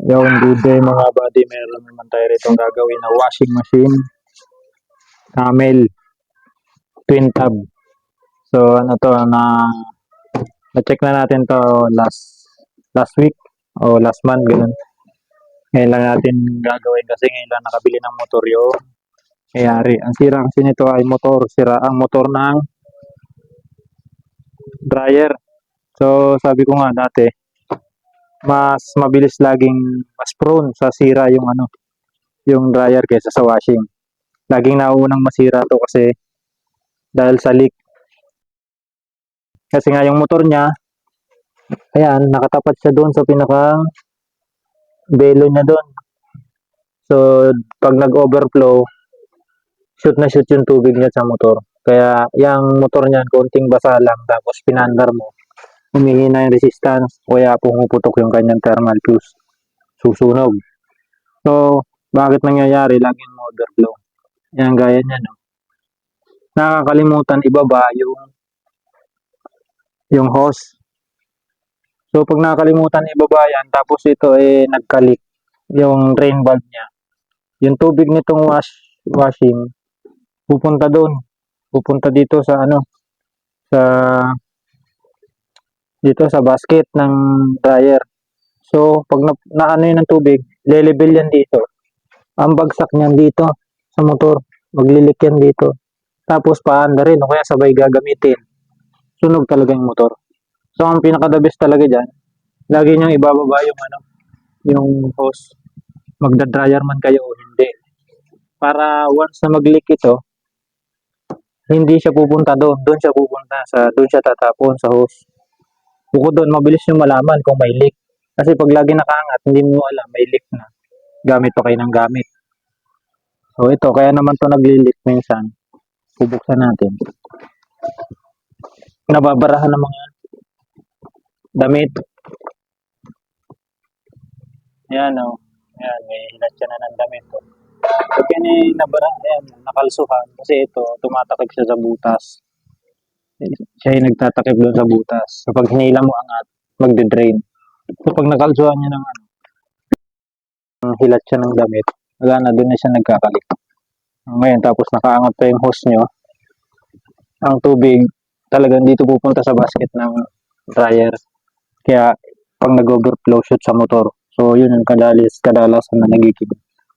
Yung good day mga buddy, meron naman tayo rito gagawin na washing machine. Camel. Twin tab. So ano to na na-check na natin to last last week o last month ganun. Ngayon lang natin gagawin kasi ngayon lang nakabili ng motor yung mayari. Ang sira kasi nito ay motor. Sira ang motor ng dryer. So sabi ko nga dati, mas mabilis laging mas prone sa sira yung ano, yung dryer kaysa sa washing. Laging nauunang masira to kasi dahil sa leak. Kasi nga yung motor niya, ayan, nakatapat siya doon sa pinakang belo niya doon. So, pag nag-overflow, shoot na shoot yung tubig niya sa motor. Kaya, yung motor niyan, konting basa lang, tapos pinandar mo, humihina yung resistance, kaya pumuputok yung kanyang thermal fuse. Susunog. So, bakit nangyayari? Laging overflow. Yan, gaya niya, no? Nakakalimutan ibaba yung yung hose. So, pag nakakalimutan ibaba yan, tapos ito eh nagkalik yung drain valve niya. Yung tubig nitong wash washing pupunta doon. Pupunta dito sa ano sa dito sa basket ng dryer. So, pag na, naano yun ng tubig, lelevel yan dito. Ang bagsak niyan dito sa motor. Maglilik yan dito. Tapos paanda rin o kaya sabay gagamitin. Sunog talaga yung motor. So, ang pinaka-the talaga dyan, lagi niyang ibababa yung ano, yung hose. Magda-dryer man kayo o hindi. Para once na mag-leak ito, hindi siya pupunta doon. Doon siya pupunta. Sa, doon siya tatapon sa hose. Bukod doon, mabilis yung malaman kung may leak. Kasi pag lagi nakaangat, hindi mo alam, may leak na. Gamit pa kayo ng gamit. So ito, kaya naman to nagli-leak minsan. Bubuksan natin. Nababarahan ng mga damit. Yan o. Yan, may hinatya na ng damit o. Pag yan ay nabara, yan, nakalsuhan. Kasi ito, tumatakip siya sa butas. Siya ay nagtatakip doon sa butas. So pag hinila mo angat, magde-drain. So pag nakalsuhan niya ng ano, ang hilat siya ng damit, wala na doon na siya nagkakalik. Ngayon, tapos nakaangat pa yung hose nyo, ang tubig talagang dito pupunta sa basket ng dryer. Kaya pag nag-overflow shoot sa motor. So yun yung kadalis kadalasan na nagiging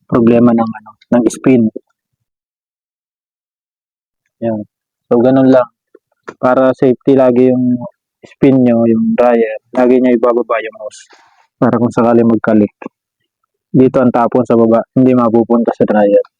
problema ng ano ng spin. Yan. So ganun lang. Para safety lagi yung spin nyo, yung dryer, lagi nyo ibababa yung hose. Para kung sakali magkalik. Dito ang tapon sa baba, hindi mapupunta sa dryer.